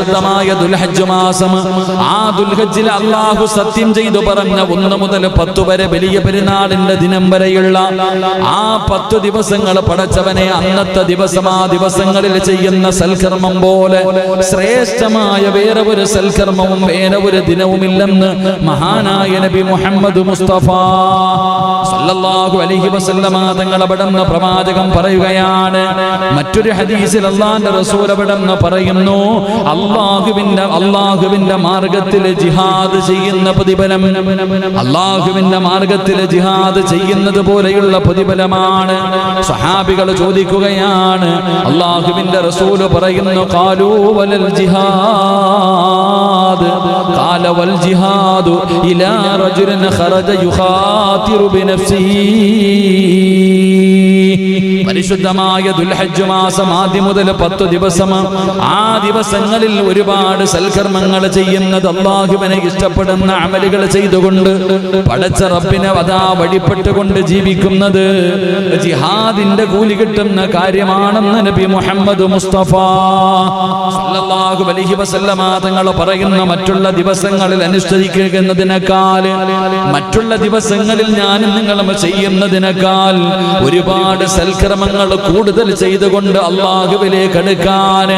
പരിശുദ്ധമായ ദുൽഹജ്ജ് മാസം. ആ ദുൽഹജ്ജിൽ അള്ളാഹു സത്യം ചെയ്തു പറഞ്ഞ ഒന്ന് മുതൽ പത്ത് വരെ വലിയ പെരുന്നാളിന്റെ ദിനം വരെയുള്ള ആ പത്ത് ദിവസങ്ങൾ പടച്ചവനെ അന്നത്തെ ദിവസം ആ ദിവസങ്ങളിൽ ചെയ്യുന്ന സൽക്കർമ്മം പോലെ ശ്രേഷ്ഠമായ വേറെ ഒരു സൽക്കർമ്മവും വേറെ ഒരു ദിനവുമില്ലെന്ന് മഹാനായ നബി മുഹമ്മദ് മുസ്തഫ സല്ലല്ലാഹു അലൈഹി വസല്ലമ തങ്ങൾ അവിടെന്ന് പ്രവാചകം പറയുകയാണ്. മറ്റൊരു ഹദീസിൽ അള്ളാന്റെ റസൂൽ അവിടെന്ന് പറയുന്നു അള്ളാഹുവിന്റെ അള്ളാഹുവിന്റെ മാർഗത്തിൽ ജിഹാദ് ചെയ്യുന്ന പ്രതിഫലം. അള്ളാഹുവിന്റെ മാർഗത്തിൽ ജിഹാദ് ചെയ്യുന്നത് പോലെയുള്ള പ്രതിഫലമാണ്. സഹാബികൾ ചോദിക്കുകയാണ് അള്ളാഹുവിന്റെ റസൂൽ പറയുന്നു കാലൂവലൽ ജിഹാദ്. കാലവൽ ജിഹാദു ഇലാ റജുലൻ ഖറജ യുഹാതിറു ബിനഫ്സിഹി. പരിശുദ്ധമായ ദുൽഹജ്ജ് മാസം ആദ്യം മുതൽ പത്ത് ദിവസം. ആ ദിവസങ്ങളിൽ ഒരുപാട് സൽക്കർമ്മങ്ങൾ ചെയ്യുന്നത് അള്ളാഹുവിനെ ഇഷ്ടപ്പെടുന്ന അമലുകൾ ചെയ്തുകൊണ്ട് പടച്ച റബ്ബിനെ വധാ വഴിപ്പെട്ടുകൊണ്ട് ജീവിക്കുന്നത്. ജിഹാദിന്റെ കൂലി കിട്ടുന്ന കാര്യമാണെന്ന് നബി മുഹമ്മദ് മുസ്തഫ സല്ലല്ലാഹു അലൈഹി വസല്ലമ തങ്ങൾ പറയുന്ന മറ്റുള്ള ദിവസങ്ങളിൽ അനുഷ്ഠിക്കുന്നതിനേക്കാൾ മറ്റുള്ള ദിവസങ്ങളിൽ ഞാൻ നിങ്ങളും ചെയ്യുന്നതിനേക്കാൾ ഒരുപാട് സൽക്രമങ്ങൾ കൂടുതൽ ചെയ്തുകൊണ്ട് അള്ളാഹുവിലേക്ക് അടുക്കാൻ.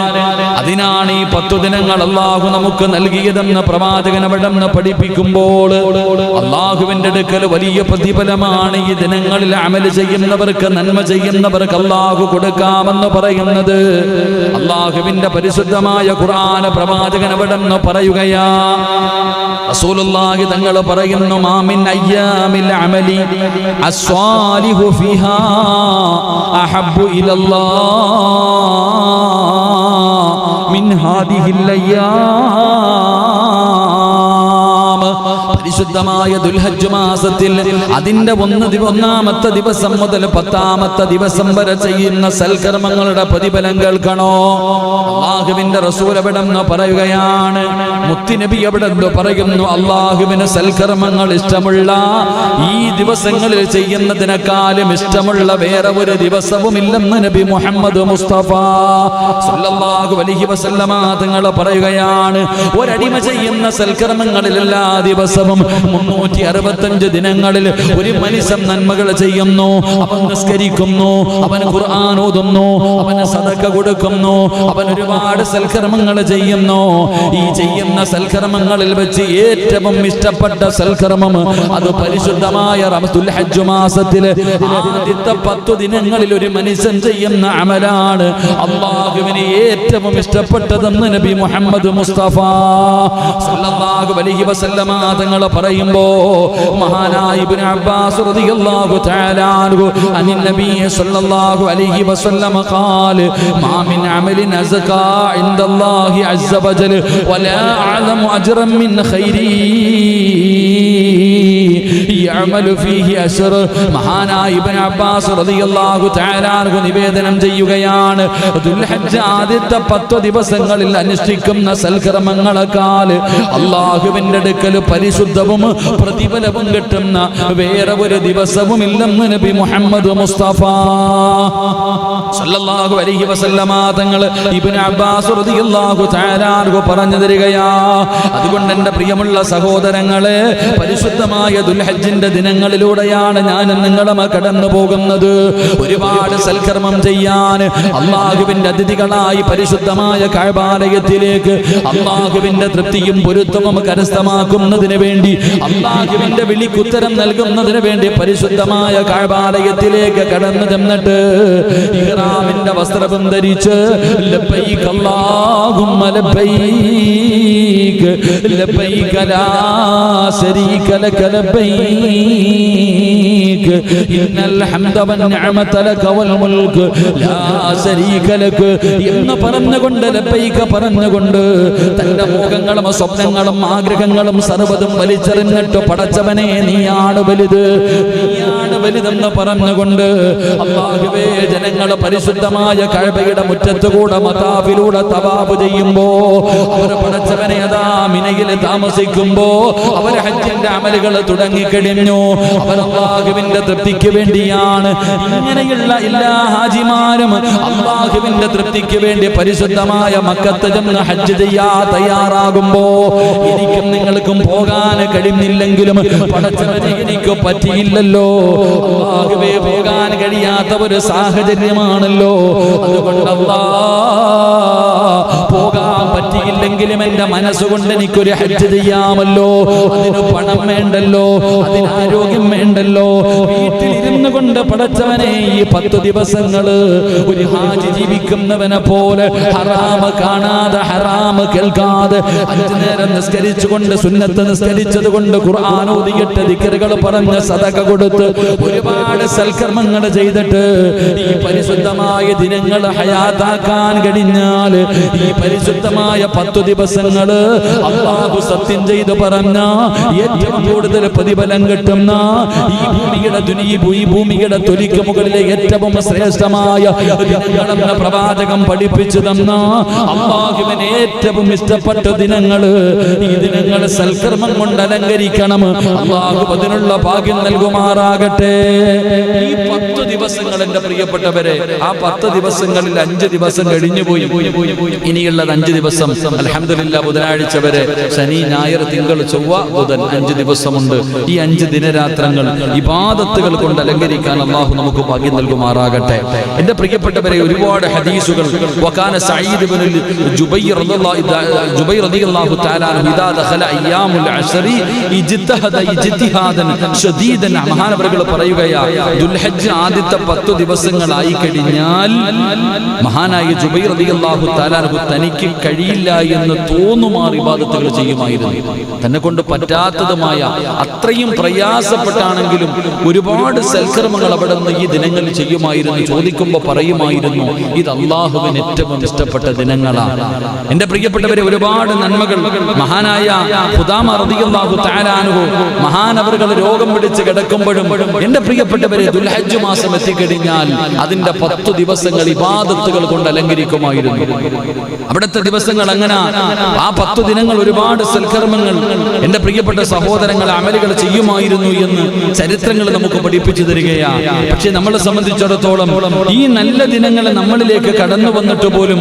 അതിനാണ് ഈ പത്തു ദിനങ്ങൾ അള്ളാഹു നമുക്ക് നൽകിയതെന്ന് പ്രവാചകൻ അവിടെ പഠിപ്പിക്കുമ്പോൾ അള്ളാഹുവിന്റെ അടുക്കൽ വലിയ പ്രതിഫലമാണ് ഈ ദിനങ്ങളിൽ അമൽ ചെയ്യുന്നവർക്ക് നന്മ ചെയ്യുന്നവർക്ക് അള്ളാഹു കൊടുക്കാമെന്ന് പറയുന്നത്. അള്ളാഹുവിന്റെ പരിശുദ്ധമായ ഖുർആന പ്രവാചകൻ അവിടെ പറയുകയാ റസൂലുള്ളാഹി തങ്ങൾ പറയുന്നു മാമിൻ അയ്യാമിൽ അമലി അസ്വാലിഹു ഫിഹാ. അഹബ്ബു الله من هذه അയ്യാം പരിശുദ്ധമായ ദുൽഹജ്ജ് മാസത്തിൽ അതിന്റെ ഒന്ന് ഒന്നാമത്തെ ദിവസം മുതൽ പത്താമത്തെ ദിവസം വരെ ചെയ്യുന്ന സൽക്കർമ്മങ്ങളുടെ പ്രതിഫലം കേൾക്കണോ? അള്ളാഹുവിന്റെ റസൂൽ പറയുകയാണ് മുത്തിനബി എവിടെ പറയുന്നു അള്ളാഹുവിന് സൽക്കർമ്മങ്ങൾ ഇഷ്ടമുള്ള ഈ ദിവസങ്ങളിൽ ചെയ്യുന്നതിനേക്കാളും ഇഷ്ടമുള്ള വേറെ ഒരു ദിവസവും ഇല്ലെന്ന് നബി മുഹമ്മദ് മുസ്തഫ സല്ലല്ലാഹു അലൈഹി വസല്ലമ തങ്ങൾ പറയുകയാണ്. ഒരടിമ ചെയ്യുന്ന സൽക്കർമ്മങ്ങളിൽ എല്ലാ ദിവസവും മുന്നൂറ്റി അറുപത്തഞ്ച് ദിനങ്ങളിൽ ഒരു മനുഷ്യൻ നന്മകൾ ചെയ്യുന്നു. അവൻ നിസ്കരിക്കുന്നു അവൻ ഖുർആൻ ഓതുന്നു അവന് സദക്ക കൊടുക്കുന്നു അവൻ ഒരുപാട് സൽക്കർമ്മങ്ങൾ ചെയ്യുന്നു. ഈ ചെയ്യുന്ന സൽക്കർമ്മങ്ങളിൽ വെച്ച് ഏറ്റവും ഇഷ്ടപ്പെട്ട സൽക്കർമ്മം അത് പരിശുദ്ധമായ റമദുൽ ഹജ്ജ് മാസത്തിൽ ആദ്യത്തെ പത്തു ദിനങ്ങളിൽ ഒരു മനുഷ്യൻ ചെയ്യുന്ന അമലാണ്. അള്ളാഹുവിന് ഏറ്റവും ഇഷ്ടപ്പെട്ടതെന്ന് നബി മുഹമ്മദ് മുസ്തഫ സല്ലല്ലാഹു അലൈഹി വസല്ലമ തങ്ങൾ പറയുമ്പോ മഹാനായ ഇബ്നു അബ്ബാസ് റളിയല്ലാഹു തആല അൻഹു അനിൻ നബി സല്ലല്ലാഹു അലൈഹി വസല്ലമ قال ما من عمل أزكى عند الله عز وجل ولا أعلم أجرا من خيره ഫീഹി അശർ മഹാനായ ഇബ്നു അബ്ബാസ് തആല നിവേദനം ചെയ്യുകയാണ്. ദുൽഹജ്ജ് ആദ്യത്തെ 10 ദിവസങ്ങളിൽ അനുഷ്ഠിക്കുന്ന സൽകർമ്മങ്ങളെക്കാൾ അള്ളാഹുവിന്റെ അടുക്കൽ പരിശുദ്ധവും പ്രതിഫലവും കിട്ടുന്ന വേറെ ഒരു ദിവസവും ഇല്ലെന്ന് നബി മുഹമ്മദ് മുസ്തഫ സല്ലല്ലാഹു അലൈഹി വസല്ലമ തങ്ങൾ ഇബ്നു അബ്ബാസ് തആല പറഞ്ഞു തരികയാ. അതുകൊണ്ട് എന്റെ പ്രിയമുള്ള സഹോദരങ്ങളെ പരിശുദ്ധമായ ദുല ദുൽഹജ്ജിന്റെ ദിനങ്ങളിലൂടെയാണ് ഞാൻ നിങ്ങളും കടന്നു പോകുന്നത്. ഒരുപാട് സൽക്കർമ്മം ചെയ്യാൻ അള്ളാഹുവിന്റെ അതിഥികളായി പരിശുദ്ധമായ കഴബാലയത്തിലേക്ക് അള്ളാഹുവിന്റെ തൃപ്തിയും പൊരുത്തവും കരസ്ഥമാക്കുന്നതിന് വേണ്ടി അള്ളാഹുവിന്റെ വിളിക്കുത്തരം നൽകുന്നതിന് വേണ്ടി പരിശുദ്ധമായ കഴബാലയത്തിലേക്ക് കടന്നു ചെന്നിട്ട് ഇഹ്റാമിന്റെ വസ്ത്രവും ധരിച്ച് ലബ്ബൈക അല്ലാഹുമ്മ ലാ ശരീക ലക ഇന്നൽ ഹംദ വന്നിഅമത ലക വൽ മുൽക്ക് ലാ ശരീക ലക. എന്ന് പറഞ്ഞുകൊണ്ട് ലബ്ബൈക പറഞ്ഞുകൊണ്ട് തന്റെ മോഹങ്ങളും സ്വപ്നങ്ങളും ആഗ്രഹങ്ങളും സർവതും വലിച്ചെറിഞ്ഞിട്ട് പടച്ചവനെ നീയാണ് വലുത്. നീയാണ് അള്ളാഹുവാണ് വലുതെന്ന് പറഞ്ഞുകൊണ്ട് അള്ളാഹുവേ ജനങ്ങൾ പരിശുദ്ധമായ കഴബയുടെ മുറ്റത്തുകൂടെ മതാഫിലൂടെ തവാബ് ചെയ്യുമ്പോ അവരെ പടച്ചവനെ അതാ മിനയിൽ താമസിക്കുമ്പോ അവർ ഹജ്ജിന്റെ അമലുകൾ തുടങ്ങിക്കഴിഞ്ഞു. അവർ അള്ളാഹുവിന്റെ തൃപ്തിക്ക് വേണ്ടിയാണ്. ഇങ്ങനെയുള്ള എല്ലാ ഹാജിമാരും അള്ളാഹുവിന്റെ തൃപ്തിക്ക് വേണ്ടി പരിശുദ്ധമായ മക്കത്ത് ചെന്ന് ഹജ്ജ് ചെയ്യാ തയ്യാറാകുമ്പോ എനിക്കും നിങ്ങൾക്കും പോകാൻ കഴിയുന്നില്ലെങ്കിലും പടച്ചവനെ എനിക്ക് പറ്റിയില്ലല്ലോ. അള്ളാഹുവേ പോകാൻ കഴിയാത്ത ഒരു സാഹചര്യമാണല്ലോ അതുകൊണ്ടല്ലാ പോകാൻ പറ്റിയില്ലെങ്കിലും എന്റെ മനസ്സുകൊണ്ട് എനിക്കൊരു ഹജ്ജ് ചെയ്യാമല്ലോ. അതിന് പണം വേണ്ടല്ലോ അതിന് ആരോഗ്യം വേണ്ടല്ലോ. വീട്ടിലിരുന്നു കൊണ്ട് പടച്ചവനെ ഈ പത്തു ദിവസങ്ങൾ ഒരു ഹാജി ജീവിക്കുന്നവനെ പോലെ ഹറാമ് കാണാതെ ഹറാമ് കേൾക്കാതെ അഞ്ചു നേരം നിസ്കരിച്ചുകൊണ്ട് സുന്നത്ത് നിസ്കരിച്ചത് കൊണ്ട് ഖുർആൻ ഓതിയിട്ട് ദിക്കറുകൾ പറഞ്ഞ് സതക കൊടുത്ത് ഒരുപാട് സൽക്കർമ്മങ്ങൾ ചെയ്തിട്ട് ഈ പരിശുദ്ധമായ ദിനങ്ങൾ ഹയാതാക്കാൻ കഴിഞ്ഞാൽ ഈ പരിശുദ്ധമായ പത്തു ദിവസങ്ങൾ അള്ളാഹു സത്യം ചെയ്ത് പറഞ്ഞ ഏറ്റവും കൂടുതൽ പ്രതിഫലം കിട്ടുന്ന ഈ ഭൂമിയുടെ ദുനി ഈ ഭൂമിയുടെ തൊലിക്ക് മുകളിലെ ഏറ്റവും ശ്രേഷ്ഠമായ പ്രവാചകം പഠിപ്പിച്ചു തന്ന അള്ളാഹുവിന് ഏറ്റവും ഇഷ്ടപ്പെട്ട ദിനങ്ങൾ ഈ ദിനങ്ങൾ സൽക്കർമ്മം കൊണ്ട് അലങ്കരിക്കണം. അള്ളാഹു അതിനുള്ള ഭാഗ്യം നൽകുമാറാകട്ടെ. ഈ പത്ത് ദിവസങ്ങൾ എന്റെ പ്രിയപ്പെട്ടവരെ ആ പത്ത് ദിവസങ്ങളിൽ അഞ്ച് ദിവസം കഴിഞ്ഞു പോയി. ഇനിയുള്ളത് അഞ്ച് ദിവസം. അലഹമില്ല ബുധനാഴ്ച വരെ ശനി ഞായർ തിങ്കൾ ചൊവ്വ ബുധൻ അഞ്ച് ദിവസമുണ്ട്. ഈ അഞ്ച് ദിനരാത്രങ്ങൾ ഇബാദത്തുകൾ കൊണ്ട് അലങ്കരിക്കാൻ അള്ളാഹു നമുക്ക് ഭാഗ്യം നൽകുമാറാകട്ടെ. എന്റെ പ്രിയപ്പെട്ടവരെ ഒരുപാട് ഹദീസുകൾ. വകാന സഈദ് ഇബ്നുൽ ജുബൈർ റളിയല്ലാഹു ജുബൈർ റളിയല്ലാഹു തആല ഇദാ ദഖല അയ്യാമുൽ അശ്രി ഇജ്തഹദ ഇജ്തിഹാദൻ ശദീദൻ മഹാനവറുകൾ പറയുകയാ ദുൽഹജ്ജ് ആദ്യത്തെ പത്ത് ദിവസങ്ങളായി കഴിഞ്ഞാൽ മഹാനായ ജുബൈർ തആല അൻഹു തനിക്ക് കഴിയില്ല എന്ന് തോന്നുമാർ ഇബാദത്തുകൾ ചെയ്യുമായിരുന്നു. തന്നെ കൊണ്ട് പറ്റാത്തതുമായ അത്രയും പ്രയാസപ്പെട്ടാണെങ്കിലും ഒരുപാട് സൽക്കർമ്മങ്ങൾ അവിടെ നിന്ന് ഈ ദിനങ്ങളിൽ ചെയ്യുമായിരുന്നു ചോദിക്കുമ്പോൾ പറയുമായിരുന്നു ഇത് അള്ളാഹുവിന് ഏറ്റവും ഇഷ്ടപ്പെട്ട ദിനങ്ങളാണ് എന്റെ പ്രിയപ്പെട്ടവരെ ഒരുപാട് നന്മകൾ. മഹാനായ ഹുദാമ തആല അൻഹു മഹാനവറുകൾ രോഗം പിടിച്ച് കിടക്കുമ്പോഴും എന്റെ പ്രിയപ്പെട്ടവരെ ദുൽഹജ്ജ് മാസം എത്തിക്കഴിഞ്ഞാൽ അതിന്റെ പത്ത് ദിവസങ്ങൾ ഇബാദത്തുകൾ കൊണ്ട് അലങ്കരിക്കുമായിരുന്നു. അവിടുത്തെ ദിവസങ്ങൾ അങ്ങനെ ആ പത്ത് ദിനങ്ങൾ ഒരുപാട് സൽക്കർമ്മങ്ങൾ എന്റെ പ്രിയപ്പെട്ട സഹോദരങ്ങൾ അമലുകൾ ചെയ്യുമായിരുന്നു എന്ന് ചരിത്രങ്ങൾ നമുക്ക് പഠിപ്പിച്ചു തരികയാ. പക്ഷെ നമ്മളെ സംബന്ധിച്ചിടത്തോളം ഈ നല്ല ദിനങ്ങൾ നമ്മളിലേക്ക് കടന്നു വന്നിട്ട് പോലും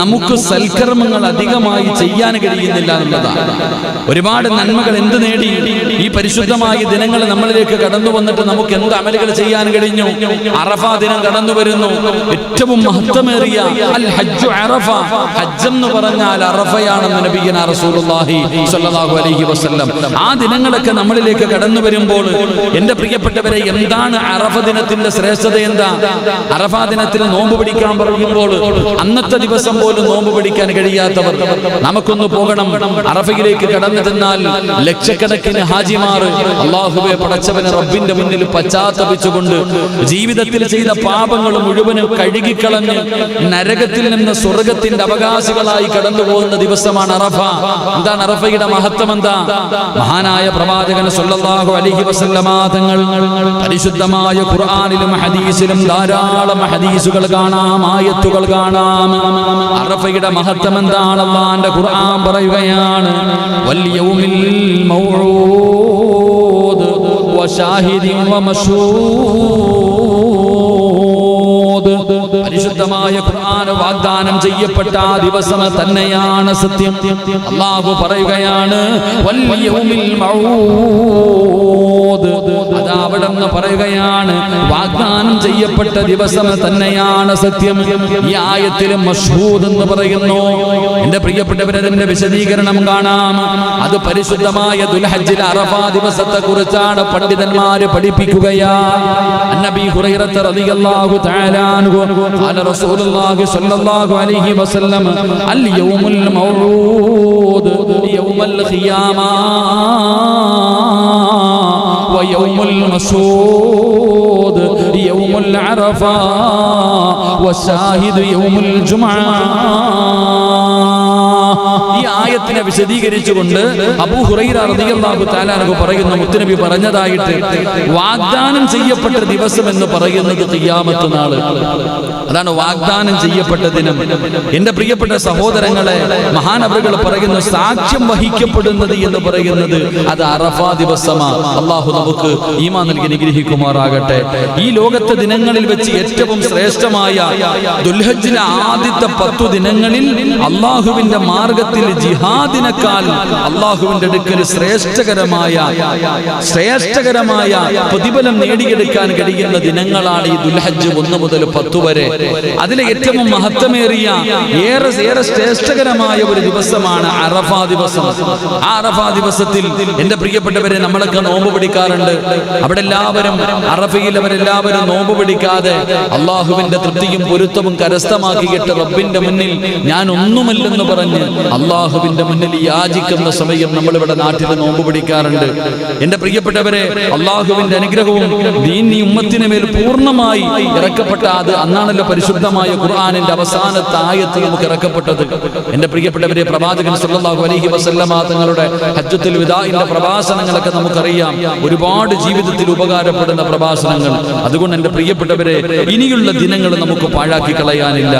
നമുക്ക് സൽക്കർമ്മങ്ങൾ അധികമായി ചെയ്യാൻ കഴിയുന്നില്ല എന്നുള്ളതാണ്. ഒരുപാട് നന്മകൾ എന്ത് നേടി? ഈ പരിശുദ്ധമായ ദിനങ്ങൾ നമ്മളിലേക്ക് കടന്നു വന്നിട്ട് നമുക്ക് എന്ത് അമലുകൾ ചെയ്യാൻ കഴിഞ്ഞു? അറഫ ദിനം കടന്നു വരുന്നു. ഏറ്റവും മഹത്വമേറിയ അൽ ഹജ്ജു അറഫ. ഹജ്ജ് എന്ന് പറഞ്ഞാൽ അറഫയാണെന്ന് നബിയന റസൂലുള്ളാഹി സ്വല്ലല്ലാഹു അലൈഹി വസല്ലം. ആ ദിനങ്ങളൊക്കെ നമ്മളിലേക്ക് കടന്നു വരുമ്പോൾ എന്റെ പ്രിയപ്പെട്ടവരെ എന്താണ് അറഫ ദിനത്തിന്റെ ശ്രേഷ്ഠത എന്താ? അറഫ ദിനത്തിൽ നോമ്പ് പിടിക്കാൻ പറയുമ്പോൾ അന്നത്തെ ദിവസം പോലും നോമ്പ് പിടിക്കാൻ കഴിയാത്തവർ നമുക്കൊന്ന് പോകണം. അറഫയിലേക്ക് കടന്നു തന്നാൽ ലക്ഷക്കണക്കിന് ഹാജിമാർ അള്ളാഹുബെ പടച്ചവന് റബ്ബിന്റെ മുന്നിൽ പശ്ചാത്തപിച്ചുകൊണ്ട് ജീവിതത്തിൽ ചെയ്ത പാപങ്ങൾ മുഴുവനും കഴുകിക്കളഞ്ഞ് നരകത്തിൽ നിന്ന് സ്വർഗത്തിന്റെ അവകാശികളായി കടന്നു പോകുന്ന ദിവസമാണ് അറഫ. എന്താണ് അറഫയുടെ മഹത്വം എന്താ? മഹാനായ പ്രവാചകൻ സല്ലല്ലാഹു അലൈഹി വസല്ലമ തങ്ങൾ പരിശുദ്ധമായ ഖുർആനിലും ഹദീസിലും ധാരാളം ഹദീസുകൾ കാണാം ആയത്തുകൾ കാണാം. അറഫയുടെ മഹത്വം എന്താണ്? അള്ളാന്റെ ഖുർആൻ പറയുകയാണ് വല്യൗമിൽ മൗഊദ് വശാഹിദിൻ വമശൂദ് പരിശുദ്ധമായ ഖുർആൻ വാഗ്ദാനം ചെയ്യപ്പെട്ട ആ ദിവസം തന്നെയാണ് സത്യം. അള്ളാഹു പറയുകയാണ് അതാ അവിടെ നിന്ന് പറയുകയാണ് വാഗ്ദാനം ചെയ്യപ്പെട്ട ദിവസം തന്നെയാണ് സത്യം. ഈ ആയത്തിൽ മഷ്ഹൂദ് എന്ന് പറയുന്നു. എന്റെ പ്രിയപ്പെട്ടവരതിന്റെ വിശദീകരണം കാണാം. അത് പരിശുദ്ധമായ ദുൽഹജ്ജിൽ അറഫ ദിവസത്തെ കുറിച്ചാണ് പണ്ഡിതന്മാര് പഠിപ്പിക്കുകയാ. അന്നബി ഹുറൈറത്ത് റളിയല്ലാഹു തആലാ അൻഹു قال رسول الله صلى الله عليه وسلم اليوم الموعود يوم القيامة ويوم المسود يوم العرفة والشاهد يوم الجمعة. ഈ ആയത്തിനെ വിശദീകരിച്ചുകൊണ്ട് അബൂ ഹുറൈറ റളിയല്ലാഹു തആല അൻഹു പറയുന്നു മുത്തുനബി പറഞ്ഞതായിട്ട് വാഗ്ദാനം ചെയ്യപ്പെട്ട ദിവസം എന്ന് പറയുന്നത് ഖിയാമത്ത് നാൾ. അതാണ് വാഗ്ദാനം ചെയ്യപ്പെട്ട ദിനം. എന്റെ പ്രിയപ്പെട്ട സഹോദരങ്ങളെ മഹാനവറുകൾ പറയുന്ന സാക്ഷ്യം വഹിക്കപ്പെടുന്നത് എന്ന് പറയുന്നത് അത് അറഫാ ദിവസമാണ് അള്ളാഹു നമുക്ക് ഈമാ നൽകി നിഗ്രഹിക്കുമാറാകട്ടെ ഈ ലോകത്തെ ദിനങ്ങളിൽ വെച്ച് ഏറ്റവും ശ്രേഷ്ഠമായ ദുൽഹജിന്റെ ആദ്യത്തെ പത്തു ദിനങ്ങളിൽ അള്ളാഹുവിന്റെ മാർഗത്തിൽ ജിഹാദിനേക്കാൾ അള്ളാഹുവിന്റെ അടുക്കൽ ശ്രേഷ്ഠകരമായ ശ്രേഷ്ഠകരമായ പ്രതിഫലം നേടിയെടുക്കാൻ കഴിയുന്ന ദിനങ്ങളാണ് ഈ ദുൽഹജ്ജ് ഒന്ന് മുതൽ പത്ത് വരെ. അതിലെ ഏറ്റവും മഹത്വമേറിയ ഏറെ ഏറെ ശ്രേഷ്ഠകരമായ ഒരു ദിവസമാണ് അറഫ ദിവസം. ആ അറഫ ദിവസത്തിൽ എന്റെ പ്രിയപ്പെട്ടവരെ നമ്മളൊക്കെ നോമ്പ് പിടിക്കാറുണ്ട്. അവിടെ എല്ലാവരും അറഫയിൽ അവരെല്ലാവരും നോമ്പ് പിടിക്കാതെ അള്ളാഹുവിന്റെ തൃപ്തിയും പൊരുത്തവും കരസ്ഥമാക്കിയിട്ട് റബ്ബിന്റെ മുന്നിൽ ഞാൻ ഒന്നുമല്ലെന്ന് പറഞ്ഞ് അള്ളാഹുവിന്റെ മുന്നിൽ യാചിക്കുന്ന സമയം നമ്മൾ നമ്മളിവിടെ നാട്ടിൽ നോമ്പ് പിടിക്കാറുണ്ട്. എന്റെ പ്രിയപ്പെട്ടവരെ അള്ളാഹുവിന്റെ അനുഗ്രഹവും ദീനി ഉമ്മത്തിന് മേൽ പൂർണമായി ഇറക്കപ്പെട്ട അത് അന്നാണല്ലോ പരിശുദ്ധമായ ഖുർആാനിന്റെ അവസാനത്തെ ആയത്ത് നമുക്ക് ഇറക്കപ്പെട്ടത്. എന്റെ പ്രിയപ്പെട്ടവരെ പ്രവാചകൻ സല്ലല്ലാഹു അലഹി വസല്ലമ തങ്ങളുടെ ഹജ്ജത്തിൽ വിദാഹിന്റെ പ്രഭാഷണങ്ങളൊക്കെ നമുക്കറിയാം. ഒരുപാട് ജീവിതത്തിൽ ഉപകാരപ്പെടുന്ന പ്രഭാഷണങ്ങൾ. അതുകൊണ്ട് എന്റെ പ്രിയപ്പെട്ടവരെ ഇനിയുള്ള ദിനങ്ങൾ നമുക്ക് പാഴാക്കി കളയാനില്ല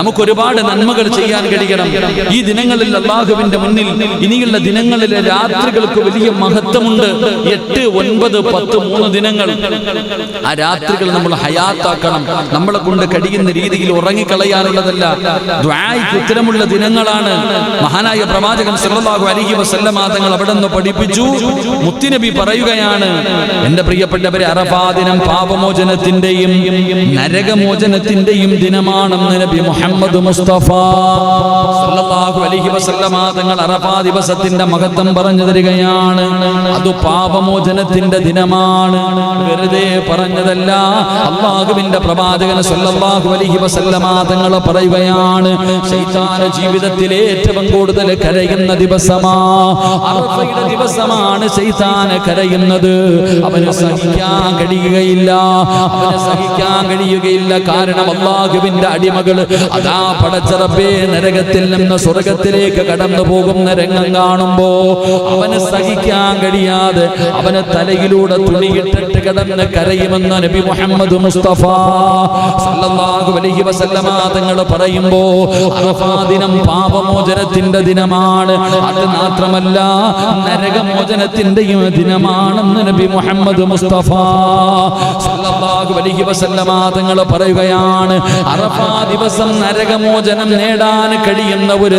നമുക്ക് ഒരുപാട് നന്മകൾ ചെയ്യാൻ കഴിയണം. ഈ ദിനങ്ങളിൽ അള്ളാഹുവിന്റെ മുന്നിൽ ഇനിയുള്ള ദിനങ്ങളിലെ രാത്രികൾക്ക് വലിയ മഹത്വമുണ്ട്. എട്ട് ഒൻപത് പത്ത് മൂന്ന് ദിനങ്ങൾ. ആ രാത്രികൾ നമ്മൾ ഹയാത്താക്കണം. നമ്മളെ കൊണ്ട് കഴിയുന്ന രീതിയിൽ ഉറങ്ങിക്കളയാനുള്ളതല്ല. ദ്വായ്ക്ക് ഉത്തരമുള്ള ദിനങ്ങളാണ്. മഹാനായ പ്രവാചകൻ സല്ലല്ലാഹു അലൈഹി വസല്ലമ തങ്ങൾ അവിടെ നിന്ന് പഠിപ്പിച്ചു. മുത്തിനബി പറയുകയാണ് എന്റെ പ്രിയപ്പെട്ടവരെ അറഫാ ദിനം പാപമോചനത്തിന്റെയും നരകമോചനത്തിന്റെയും ദിനമാണെന്ന് നബി മുഹമ്മദ് മുസ്തഫ അലൈഹി വസല്ലമ തങ്ങൾ അറഫാ ദിവസത്തിന്റെ മഹത്വം പറഞ്ഞു തരികയാണ്. അത് പാപമോചനത്തിന്റെ ദിനമാണ്. വെറുതെ പറഞ്ഞതല്ല അള്ളാഹുവിന്റെ പ്രവാചകൻ സല്ലല്ലാഹു അലൈഹി വസല്ലമ തങ്ങൾ പറയുകയാണ് ശൈത്താന ജീവിതത്തിൽ ഏറ്റവും കൂടുതൽ കരയുന്ന ദിവസമാ. അറഫയുടെ ദിവസമാണ് ശൈത്താന കരയുന്നത്. അവന് സഹിക്കാൻ കഴിയുകയില്ല അവന് സഹിക്കാൻ കഴിയുകയില്ല. കാരണം അള്ളാഹുവിന്റെ അടിമകൾ അതാ പടച്ചറബേ നരകത്തിൽ നിന്ന് സ്വർഗത്തിലേക്ക് കടന്നു പോകുന്ന രംഗം കാണുമ്പോ അവന് സഹിക്കാൻ കഴിയാതെ അവന് തലയിലൂടെ തുണിയിട്ടിട്ട് കിടന്ന് കരയുമെന്ന് നബി മുഹമ്മദ് മുസ്തഫ സല്ലല്ലാഹു അലൈഹി വസല്ലമ തങ്ങൾ പറയുമ്പോ അറഫാ ദിനം പാപമോചനത്തിന്റെ ദിനമാണ്. അത് മാത്രമല്ല നരകമോചനത്തിന്റെയും ദിനമാണെന്ന് നബി മുഹമ്മദ് മുസ്തഫ സല്ലല്ലാഹു അലൈഹി വസല്ലമ തങ്ങൾ പറയുകയാണ്. അറഫാ ദിവസം നരകമോചനം നേടാൻ കഴിയുന്ന ഒരു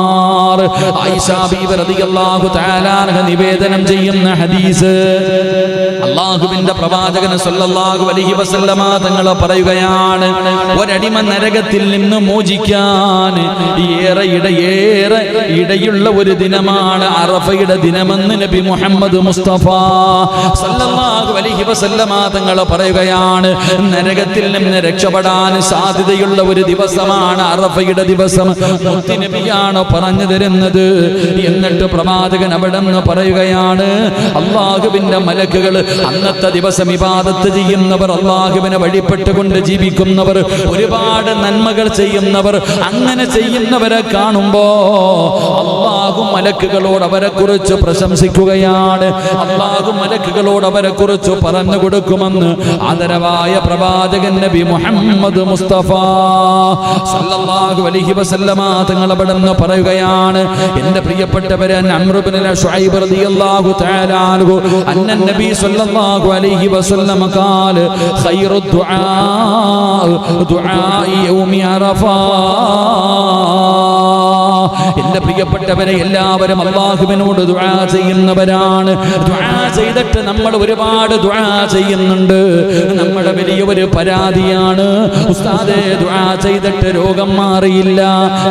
അൻഹ നിവേദനം ചെയ്യുന്ന ഹദീസ്. അള്ളാഹുവിന്റെ പ്രവാചകൻ സല്ലല്ലാഹു അലൈഹി വസല്ലമ തങ്ങൾ പറയുകയാണ് ഒരടിമ നരകത്തിൽ നിന്ന് മോചിക്കാൻ ഏറെ ഇടയേറെ ഇടയുള്ള ഒരു ദിനമാണ് അറഫയുടെ ദിനമെന്ന് നബി മുഹമ്മദ് മുസ്തഫ സല്ലല്ലാഹു അലൈഹി വസല്ലമ തങ്ങൾ പറയുകയാണ്. നരകത്തിൽ നിന്ന് രക്ഷപ്പെടാൻ സാധ്യതയുള്ള ഒരു ദിവസമാണ് അറഫയുടെ ദിവസം. നബിയാണ് പറഞ്ഞു തരുന്നത് എന്നിട്ട് പ്രവാചകൻ അവിടെ നിന്ന് പറയുകയാണ് അള്ളാഹുവിന്റെ മലക്കുകൾ അന്നത്തെ ദിവസം ഇബാദത്ത് ചെയ്യുന്നവർ അള്ളാഹുവിനെ വഴിപ്പെട്ടുകൊണ്ട് ജീവിക്കുന്നവർ ഒരുപാട് നന്മകൾ ചെയ്യുന്നവർ അങ്ങനെ ചെയ്യുന്നവരെ കാണുമ്പോ അള്ളാഹു മലക്കുകളോട് അവരെ കുറിച്ച് പ്രശംസിക്കുകയാണ്. അള്ളാഹു മലക്കുകളോട് അവരെ കുറിച്ച് പറഞ്ഞു കൊടുക്കുമെന്ന് ആദരവായ പ്രവാചകൻ നബി മുഹമ്മദ് മുസ്തഫ സല്ലല്ലാഹു അലൈഹി വസല്ലമ തങ്ങൾ അവിടെ നിന്ന് പറയുകയാണ്. എന്റെ പ്രിയപ്പെട്ടവരെ അമ്രുബ്നു ശുഐബ് റളിയല്ലാഹു തആല അൻഹു അന്ന നബി സല്ലല്ലാഹു അലൈഹി വസല്ലമ കാൽ ഖൈറു ദുആ ദുആ യൗമി അറഫാ. എന്റെ പ്രിയപ്പെട്ടവരെ എല്ലാവരും അള്ളാഹുവിനോട് ദുആ ചെയ്യുന്നവരാണ്. ദുആ ചെയ്തിട്ട് നമ്മൾ ഒരുപാട് ദുആ ചെയ്യുന്നുണ്ട്. നമ്മുടെ വലിയൊരു പരാതിയാണ്. ദുആ ചെയ്തിട്ട് രോഗം മാറിയില്ല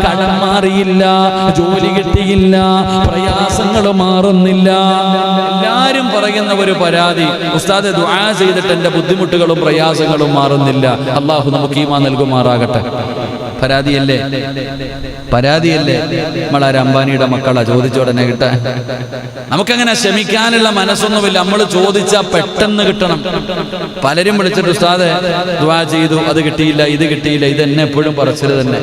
കടം മാറിയില്ല ജോലി കിട്ടിയില്ല പ്രയാസങ്ങൾ മാറുന്നില്ല. എല്ലാരും പറയുന്ന ഒരു പരാതി ഉസ്താദെ ദുആ ചെയ്തിട്ട് എന്റെ ബുദ്ധിമുട്ടുകളും പ്രയാസങ്ങളും മാറുന്നില്ല. അള്ളാഹു നമുക്ക് ഈമാ നൽകുമാറാകട്ടെ. പരാതിയല്ലേ? പരാതിയല്ലേ? ആ അംബാനിയുടെ മക്കളാ? ചോദിച്ചോടനെ കിട്ടാൻ. നമുക്കങ്ങനെ ക്ഷമിക്കാനുള്ള മനസ്സൊന്നുമില്ല. നമ്മൾ ചോദിച്ചാൽ പെട്ടെന്ന് കിട്ടണം. പലരും വിളിച്ചിട്ട് ഉസ്താദെ ചെയ്തു. അത് കിട്ടിയില്ല ഇത് കിട്ടിയില്ല. ഇത് എന്നെ എപ്പോഴും പറച്ചിൽ തന്നെ.